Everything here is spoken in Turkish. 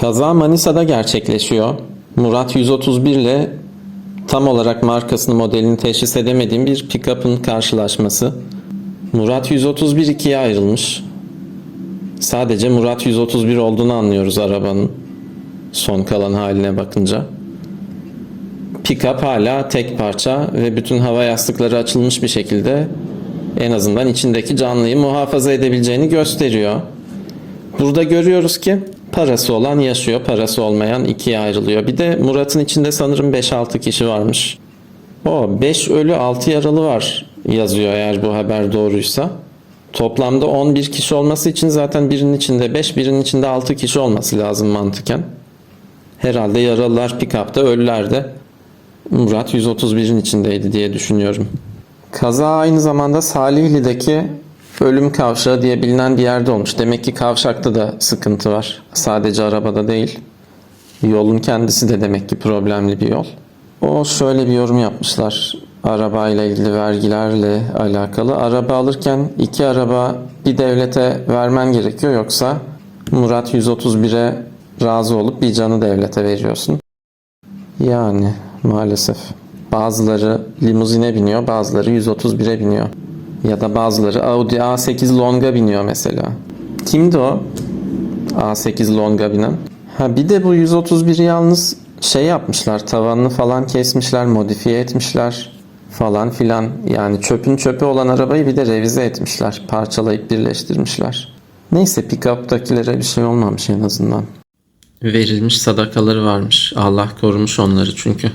Kaza Manisa'da gerçekleşiyor. Murat 131 ile tam olarak markasını modelini teşhis edemediğim bir pick-up'ın karşılaşması. Murat 131 ikiye ayrılmış. Sadece Murat 131 olduğunu anlıyoruz arabanın son kalan haline bakınca. Pick-up hala tek parça ve bütün hava yastıkları açılmış bir şekilde en azından içindeki canlıyı muhafaza edebileceğini gösteriyor. Burada görüyoruz ki parası olan yaşıyor, parası olmayan ikiye ayrılıyor. Bir de Murat'ın içinde sanırım 5-6 kişi varmış. O 5 ölü 6 yaralı var yazıyor eğer bu haber doğruysa. Toplamda 11 kişi olması için zaten birinin içinde 5, birinin içinde 6 kişi olması lazım mantıken. Herhalde yaralılar pick-up'ta, ölüler de Murat 131'in içindeydi diye düşünüyorum. Kaza aynı zamanda Salihli'deki ölüm kavşağı diye bilinen bir yerde olmuş. Demek ki kavşakta da sıkıntı var. Sadece arabada değil. Yolun kendisi de demek ki problemli bir yol. O şöyle bir yorum yapmışlar. Arabayla ilgili vergilerle alakalı. Araba alırken iki araba bir devlete vermen gerekiyor. Yoksa Murat 131'e razı olup bir canı devlete veriyorsun. Yani maalesef. Bazıları limuzine biniyor, bazıları 131'e biniyor. Ya da bazıları Audi A8 Long'a biniyor mesela. Kimdi o? A8 Long'a binen. Ha bir de bu 131'i yalnız şey yapmışlar, tavanını falan kesmişler, modifiye etmişler falan filan. Yani çöpün çöpü olan arabayı bir de revize etmişler. Parçalayıp birleştirmişler. Neyse pick-up'takilere bir şey olmamış en azından. Verilmiş sadakaları varmış. Allah korumuş onları çünkü.